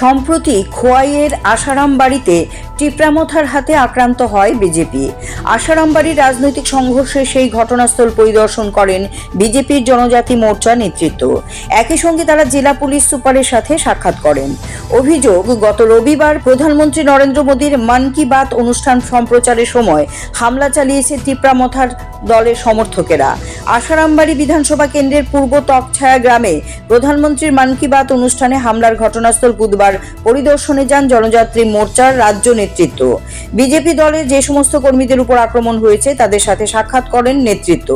সম্প্রতি খোয়াইয়ের আশারাম বাড়িতে টিপ্রামথার হাতে আক্রান্ত হয় বিজেপি। আশারাম বাড়ির রাজনৈতিক সংঘর্ষে সেই ঘটনাস্থল পরিদর্শন করেন বিজেপির জনজাতি মোর্চা নেতৃত্ব। একই সঙ্গে তারা জেলা পুলিশ সুপারের সাথে সাক্ষাৎ করেন। অভিযোগ, গত রবিবার প্রধানমন্ত্রী নরেন্দ্র মোদীর মন কি বাত অনুষ্ঠান সম্প্রচারের সময় হামলা চালিয়েছে টিপ্রামথার দলের সমর্থকেরা। আশারামবাড়ি বিধানসভা কেন্দ্রের পূর্ব তকছায়া গ্রামে প্রধানমন্ত্রীর মন কি বাত অনুষ্ঠানে হামলার ঘটনাস্থল বুধবার পরিদর্শনে যান জনযাত্রী মোর্চার রাজ্য নেতৃত্ব। বিজেপি দলের যে সমস্ত কর্মীদের উপর আক্রমণ হয়েছে, তাদের সাথে সাক্ষাৎ করেন নেতৃত্ব।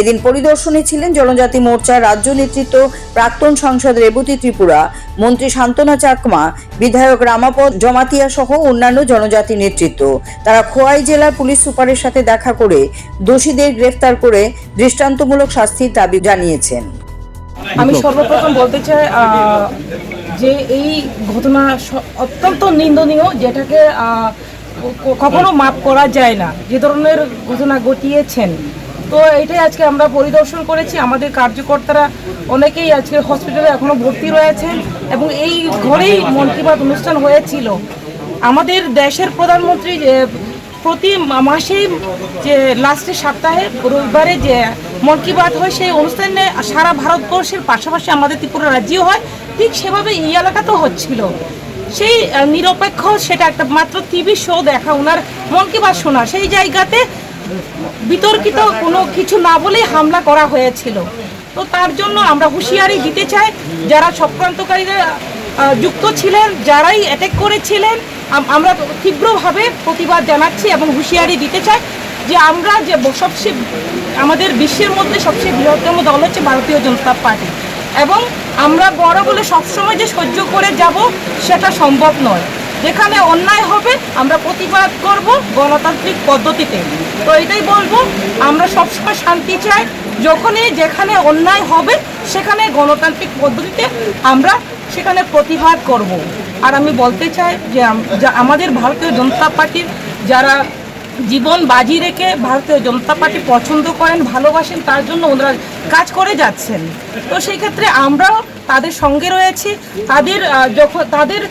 এদিন পরিদর্শনে ছিলেন জনজাতি মোর্চার রাজ্য নেতৃত্ব প্রাক্তন সাংসদ রেবতী ত্রিপুরা, মন্ত্রী শান্তনা চাকমা, বিধায়ক রামাপদ জমাতিয়া সহ অন্যান্য জনজাতি নেতৃত্ব। তারা খোয়াই জেলার পুলিশ সুপারের সাথে দেখা করে দোষীদের গ্রেফতার করে দৃষ্টান্তমূলক শাস্তির দাবি জানিয়েছেন। আমি সর্বপ্রথম বলতে চাই যে এই ঘটনা অত্যন্ত নিন্দনীয়, যেটাকে কখনো মাপ করা যায় না, যে ধরনের ঘটনা ঘটিয়েছেন। তো এটাই আজকে আমরা পরিদর্শন করেছি। আমাদের কার্যকর্তারা অনেকেই আজকে হসপিটালে এখনও ভর্তি রয়েছেন এবং এই ঘরেই মন কি বাত অনুষ্ঠান হয়েছিল। আমাদের দেশের প্রধানমন্ত্রী প্রতি মা- মাসেই যে লাস্টের সপ্তাহে রবিবারে যে মন কি বাত হয়, সেই অনুষ্ঠানে সারা ভারতবর্ষের পাশাপাশি আমাদের ত্রিপুরা রাজ্যেও হয়। ঠিক সেভাবে এই এলাকাতেও হচ্ছিল। সেই নিরপেক্ষ সেটা একটা মাত্র টিভি শো দেখা ওনার মন কি বাত শোনা, সেই জায়গাতে বিতর্কিত কোনো কিছু না বলেই হামলা করা হয়েছিল। তো তার জন্য আমরা হুঁশিয়ারি দিতে চাই, যারা চক্রান্তকারীরা যুক্ত ছিলেন, যারাই অ্যাটেক করেছিলেন আমরা তীব্রভাবে প্রতিবাদ জানাচ্ছি এবং হুঁশিয়ারি দিতে চাই যে আমরা যে সবচেয়ে আমাদের বিশ্বের মধ্যে সবচেয়ে বৃহত্তম দল হচ্ছে ভারতীয় জনতা পার্টি। এবং আমরা বড় বলে সবসময় যে সহ্য করে যাব সেটা সম্ভব নয়। যেখানে অন্যায় হবে, আমরা প্রতিবাদ করব গণতান্ত্রিক পদ্ধতিতে। তো এটাই বলব, আমরা সবসময় শান্তি চাই। যখনই যেখানে অন্যায় হবে, সেখানে গণতান্ত্রিক পদ্ধতিতে আমরা সেখানে প্রতিবাদ করব। আর আমি বলতে চাই যে আমাদের ভারতীয় জনতা পার্টির যারা জীবন বাজি রেখে ভারতীয় জনতা পার্টি পছন্দ করেন, ভালোবাসেন, তার জন্য ওনারা কাজ করে যাচ্ছেন। তো সেই ক্ষেত্রে আমরাও তাদের সঙ্গে রয়েছি। তাদের যখন তাদের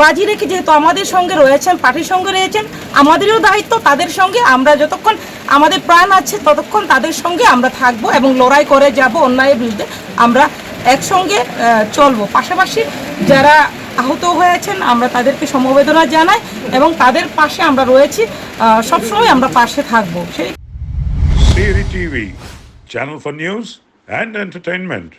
বাজি রেখে যেহেতু আমাদের সঙ্গে রয়েছেন, পার্টির সঙ্গে রয়েছেন, আমাদেরও দায়িত্ব তাদের সঙ্গে। আমরা যতক্ষণ আমাদের প্রাণ আছে, ততক্ষণ তাদের সঙ্গে আমরা থাকব এবং লড়াই করে যাব অন্যায়ের বিরুদ্ধে। আমরা একসঙ্গে চলবো পাশাপাশি যারা আহত হয়েছেন, আমরা তাদেরকে সমবেদনা জানাই এবং তাদের পাশে আমরা রয়েছি সবসময় আমরা পাশে থাকব সেই TV channel for news and entertainment.